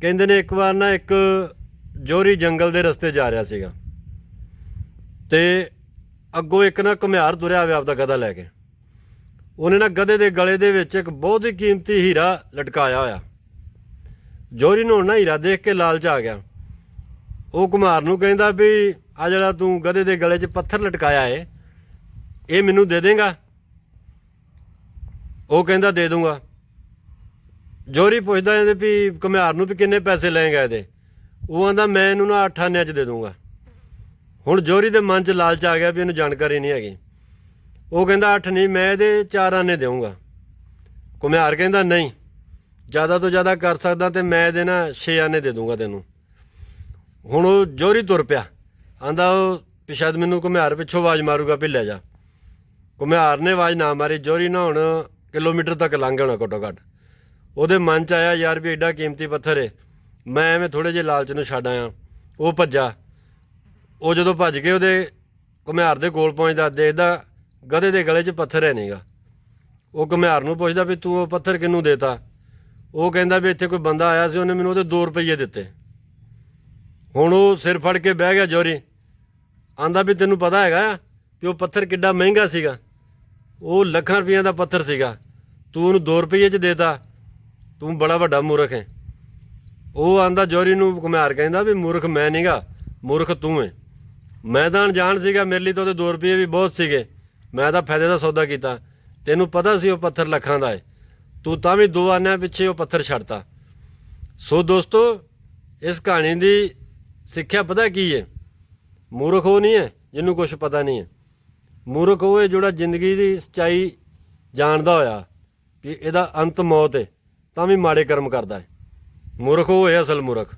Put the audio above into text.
ਕਹਿੰਦੇ ਨੇ ਇੱਕ ਵਾਰ ਨਾ ਇੱਕ ਜੋਰੀ ਜੰਗਲ ਦੇ ਰਸਤੇ ਜਾ ਰਿਹਾ ਸੀਗਾ। ਤੇ ਅੱਗੋਂ ਇੱਕ ਨਾ ਘੁਮਿਆਰ ਤੁਰਿਆ ਹੋਇਆ ਆਪਦਾ ਗਧਾ ਲੈ ਕੇ। ਉਹਨੇ ਨਾ ਗਧੇ ਦੇ ਗਲੇ ਦੇ ਵਿੱਚ ਇੱਕ ਬਹੁਤ ਹੀ ਕੀਮਤੀ ਹੀਰਾ ਲਟਕਾਇਆ ਹੋਇਆ। ਜੋਰੀ ਨੂੰ ਨਾ ਹੀਰਾ ਦੇਖ ਕੇ ਲਾਲਚ ਆ ਗਿਆ। ਉਹ ਘੁਮਾਰ ਨੂੰ ਕਹਿੰਦਾ ਵੀ, ਆ ਜਿਹੜਾ ਤੂੰ ਗਧੇ ਦੇ ਗਲੇ 'ਚ ਪੱਥਰ ਲਟਕਾਇਆ ਏ, ਇਹ ਮੈਨੂੰ ਦੇ ਦੇਗਾ? ਉਹ ਕਹਿੰਦਾ, ਦੇ ਦੂੰਗਾ। ਜੋਰੀ ਪੁੱਛਦਾ ਇਹਦੇ ਵੀ ਘੁਮਿਆਰ ਨੂੰ ਵੀ ਕਿੰਨੇ ਪੈਸੇ ਲਏਗਾ ਇਹਦੇ। ਉਹ ਆਂਦਾ, ਮੈਂ ਇਹਨੂੰ ਨਾ 8 ਆਨਿਆਂ 'ਚ ਦੇ ਦੂੰਗਾ। ਹੁਣ ਜੋਰੀ ਦੇ ਮਨ 'ਚ ਲਾਲਚ ਆ ਗਿਆ ਵੀ ਇਹਨੂੰ ਜਾਣਕਾਰੀ ਨਹੀਂ ਹੈਗੀ। ਉਹ ਕਹਿੰਦਾ 8 ਨਹੀਂ, ਮੈਂ ਇਹਦੇ 4 ਆਨੇ ਦੇਊਂਗਾ। ਘੁਮਿਆਰ ਕਹਿੰਦਾ, ਨਹੀਂ, ਜ਼ਿਆਦਾ ਤੋਂ ਜ਼ਿਆਦਾ ਕਰ ਸਕਦਾ ਤੇ ਮੈਂ ਇਹਦੇ ਨਾ 6 ਆਨੇ ਦੇ ਦੂੰਗਾ ਤੈਨੂੰ। ਹੁਣ ਉਹ ਜੋਰੀ ਤੁਰ ਪਿਆ। ਆਂਦਾ, ਉਹ ਸ਼ਾਇਦ ਮੈਨੂੰ ਘੁਮਿਆਰ ਪਿੱਛੋਂ ਆਵਾਜ਼ ਮਾਰੂਗਾ, ਵੀ ਲੈ ਜਾ। ਘੁਮਿਆਰ ਨੇ ਆਵਾਜ਼ ਨਾ ਮਾਰੀ। ਜੋਰੀ ਨਾ ਹੁਣ ਕਿਲੋਮੀਟਰ ਤੱਕ ਲੰਘ ਹੋਣਾ ਘੱਟੋ ਘੱਟ। ਉਹਦੇ ਮਨ ਚ ਆਇਆ, ਯਾਰ ਵੀ ਐਡਾ ਕੀਮਤੀ ਪੱਥਰ ਏ। ਮੈਂ ਐਵੇਂ ਥੋੜੇ ਜਿਹੇ ਲਾਲਚ ਨੂੰ ਛੱਡ ਆਇਆ। ਉਹ ਭੱਜਾ। ਉਹ ਜਦੋਂ ਭੱਜ ਕੇ ਉਹਦੇ ਘੁਮਿਆਰ ਦੇ ਕੋਲ ਪਹੁੰਚਦਾ, ਦੇਖਦਾ ਗਧੇ ਦੇ ਗਲੇ 'ਚ ਪੱਥਰ ਹੈ ਨਹੀਂਗਾ ਉਹ ਘੁਮਿਆਰ ਨੂੰ ਪੁੱਛਦਾ ਵੀ ਤੂੰ ਉਹ ਪੱਥਰ ਕਿਹਨੂੰ ਦੇਤਾ? ਉਹ ਕਹਿੰਦਾ ਵੀ ਇੱਥੇ ਕੋਈ ਬੰਦਾ ਆਇਆ ਸੀ, ਉਹਨੇ ਮੈਨੂੰ ਉਹਦੇ 2 ਰੁਪਏ ਦਿੱਤੇ। ਹੁਣ ਉਹ ਸਿਰ ਫੜ ਕੇ ਬਹਿ ਗਿਆ ਜੋਰੀ। ਆਂਦਾ ਵੀ ਤੈਨੂੰ ਪਤਾ ਹੈਗਾ ਆ ਕਿ ਉਹ ਪੱਥਰ ਕਿੱਡਾ ਮਹਿੰਗਾ ਸੀਗਾ। ਉਹ ਲੱਖਾਂ ਰੁਪਈਆਂ ਦਾ ਪੱਥਰ ਸੀਗਾ। ਤੂੰ ਉਹਨੂੰ 2 ਰੁਪਏ 'ਚ ਦੇਤਾ। ਤੂੰ ਬੜਾ ਵੱਡਾ ਮੂਰਖ ਹੈ। ਉਹ ਆਂਦਾ, ਜੋਰੀ ਨੂੰ ਘੁਮਾਰ ਕਹਿੰਦਾ ਵੀ ਮੂਰਖ ਮੈਂ ਨਹੀਂਗਾ ਮੂਰਖ ਤੂੰ ਹੈ। ਮੈਂ ਤਾਂ ਅਣਜਾਣ ਸੀਗਾ, ਮੇਰੇ ਲਈ ਤਾਂ ਉਹਦੇ 2 ਰੁਪਏ ਵੀ ਬਹੁਤ ਸੀਗੇ। ਮੈਂ ਤਾਂ ਫਾਇਦੇ ਦਾ ਸੌਦਾ ਕੀਤਾ। ਤੈਨੂੰ ਪਤਾ ਸੀ ਉਹ ਪੱਥਰ ਲੱਖਾਂ ਦਾ ਹੈ। ਤੂੰ ਤਾਂ ਵੀ ਦੋ ਆਨਿਆਂ ਪਿੱਛੇ ਉਹ ਪੱਥਰ ਛੱਡਤਾ। ਸੋ ਦੋਸਤੋ, ਇਸ ਕਹਾਣੀ ਦੀ ਸਿੱਖਿਆ ਪਤਾ ਕੀ ਹੈ? ਮੂਰਖ ਉਹ ਨਹੀਂ ਹੈ, ਜਿਹਨੂੰ ਕੁਝ ਪਤਾ ਨਹੀਂ ਹੈ। ਮੂਰਖ ਉਹ ਹੈ ਜਿਹੜਾ ਜ਼ਿੰਦਗੀ ਦੀ ਸਚਾਈ ਜਾਣਦਾ ਹੋਇਆ ਕਿ ਇਹਦਾ ਅੰਤ ਮੌਤ ਹੈ। ਤਾਂ ਵੀ ਮਾੜੇ ਕਰਮ ਕਰਦਾ ਹੈ। ਮੂਰਖ ਉਹ ਹੈ ਅਸਲ ਮੂਰਖ।